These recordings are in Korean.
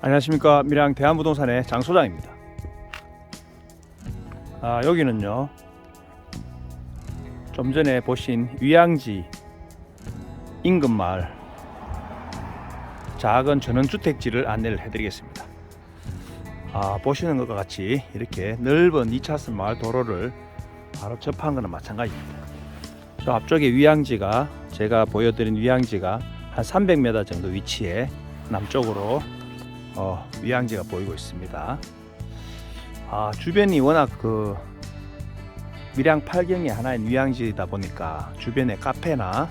안녕하십니까 밀양 대한부동산의 장 소장입니다. 아 여기는요 좀 전에 보신 위양지 인근 마을 작은 전원주택지를 안내를 해드리겠습니다. 아 보시는 것과 같이 이렇게 넓은 2차선 마을 도로를 바로 접한 거는 마찬가지입니다. 저 앞쪽에 위양지가 제가 보여드린 위양지가 한 300m 정도 위치에 남쪽으로 어, 위양지가 보이고 있습니다. 아, 주변이 워낙 그 밀양 팔경이 하나의 위양지이다 보니까 주변에 카페나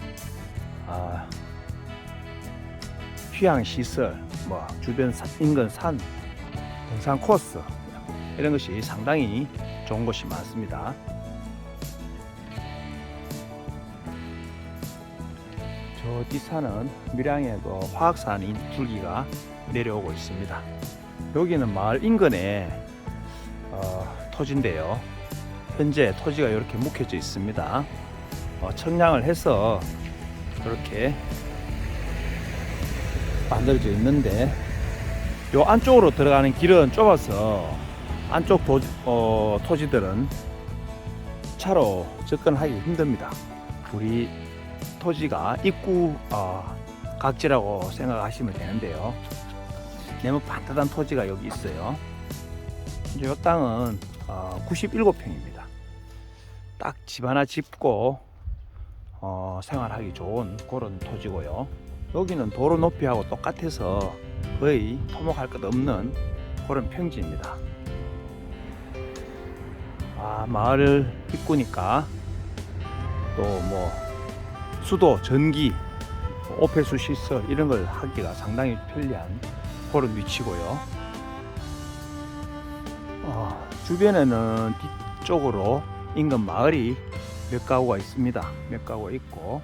아, 휴양 시설, 뭐 주변 사- 인근 산, 등산 코스 이런 것이 상당히 좋은 곳이 많습니다. 저 뒷산은 밀양의 그 화학산인 줄기가 내려오고 있습니다. 여기는 마을 인근에 어, 토지인데요. 현재 토지가 이렇게 묵혀져 있습니다. 어, 청량을 해서 이렇게 만들어져 있는데 요 안쪽으로 들어가는 길은 좁아서 안쪽 도, 어, 토지들은 차로 접근하기 힘듭니다. 우리 토지가 입구 어, 각지라고 생각하시면 되는데요. 네모 반듯한 토지가 여기 있어요. 이 땅은 어, 97평입니다. 딱 집 하나 짓고 어, 생활하기 좋은 그런 토지고요. 여기는 도로 높이하고 똑같아서 거의 토목할 것 없는 그런 평지입니다. 아, 마을 입구니까 또 뭐 수도, 전기, 오폐수 시설 이런 걸 하기가 상당히 편리한 그런 위치고요. 어, 주변에는 뒤쪽으로 인근 마을이 몇 가구가 있습니다. 몇 가구가 있고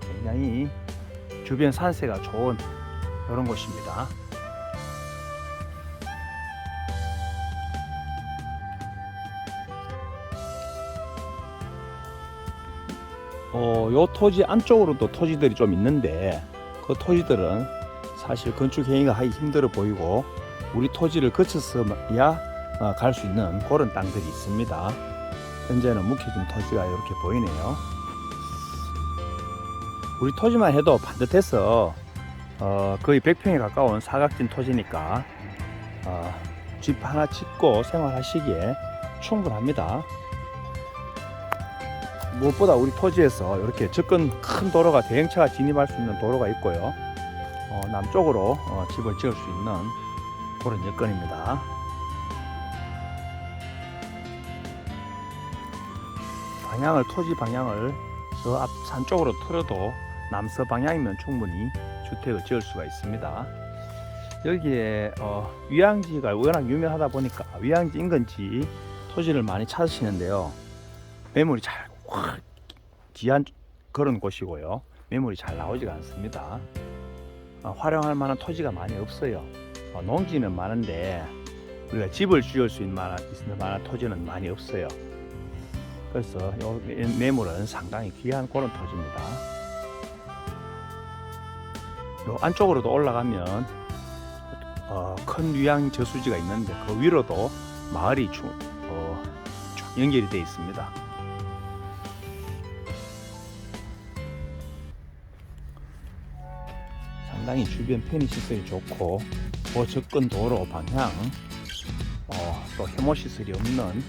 굉장히 주변 산세가 좋은 이런 곳입니다. 어, 요 토지 안쪽으로도 토지들이 좀 있는데 그 토지들은 사실 건축 행위가 하기 힘들어 보이고 우리 토지를 거쳐서야 갈 수 있는 그런 땅들이 있습니다. 현재는 묵혀진 토지가 이렇게 보이네요. 우리 토지만 해도 반듯해서 어, 거의 100평에 가까운 사각진 토지니까 어, 집 하나 짓고 생활하시기에 충분합니다. 무엇보다 우리 토지에서 이렇게 접근 큰 도로가 대형차가 진입할 수 있는 도로가 있고요. 어, 남쪽으로 어, 집을 지을 수 있는 그런 여건입니다. 방향을 토지 방향을 저 앞 산 쪽으로 틀어도 남서 방향이면 충분히 주택을 지을 수가 있습니다. 여기에 어, 위양지가 워낙 유명하다 보니까 위양지 인근지 토지를 많이 찾으시는데요. 매물이 잘 확 귀한 그런 곳이고요. 매물이 잘 나오지가 않습니다. 어, 활용할 만한 토지가 많이 없어요. 어, 농지는 많은데 우리가 집을 지을 수 있는 만한, 있는 만한 토지는 많이 없어요. 그래서 요 매- 매물은 상당히 귀한 그런 토지입니다. 요 안쪽으로도 올라가면 어, 큰 위양 저수지가 있는데 그 위로도 마을이 쭉, 어, 쭉 연결이 되어 있습니다. 상당히 주변 편의 시설이 좋고 그 접근 도로 방향 어, 또 혐오 시설이 없는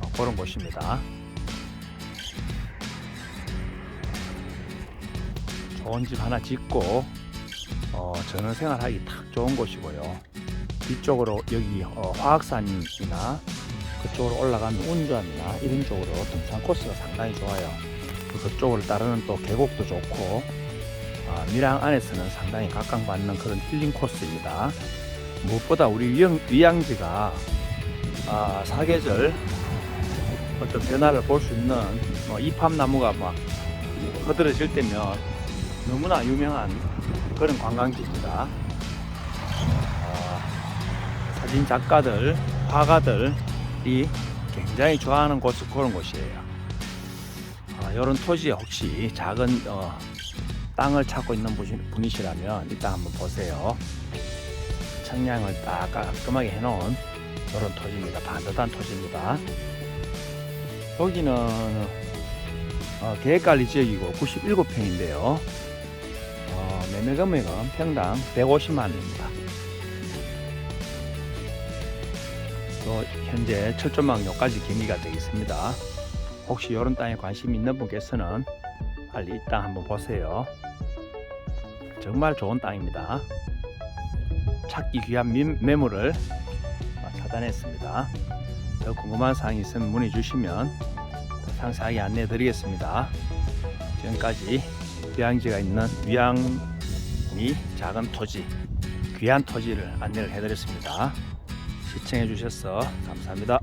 어, 그런 곳입니다. 좋은 집 하나 짓고 어, 전원 생활하기 딱 좋은 곳이고요. 뒤쪽으로 여기 어, 화학산이나 그쪽으로 올라가는 운전이나 이런 쪽으로 등산 코스가 상당히 좋아요. 그쪽을 따르는 또 계곡도 좋고 아, 밀양 안에서는 상당히 각광받는 그런 힐링 코스입니다. 무엇보다 우리 위양, 위양지가 아, 사계절 어떤 변화를 볼 수 있는 뭐 이팝나무가 막 거들어질 때면 너무나 유명한 그런 관광지입니다. 아, 사진 작가들, 화가들이 굉장히 좋아하는 곳 그런 곳이에요. 아, 이런 토지에 혹시 작은 어, 땅을 찾고 있는 분이- 분이시라면 이따 한번 보세요. 청량을 딱 깔끔하게 해놓은 이런 토지입니다. 반듯한 토지입니다. 여기는 어, 계획관리 지역이고 97평인데요. 어, 매매 금액은 평당 150만 원입니다. 또 현재 철조망료까지 경기가 되어 있습니다. 혹시 이런 땅에 관심 있는 분께서는 빨리 이 땅 한번 보세요. 정말 좋은 땅입니다. 찾기 귀한 민- 매물을 어, 찾아냈습니다. 더 궁금한 사항이 있으면 문의 주시면 더 상세하게 안내해 드리겠습니다. 지금까지 휴양지가 있는 위양리 작은 토지, 귀한 토지를 안내를 해드렸습니다. 시청해 주셔서 감사합니다.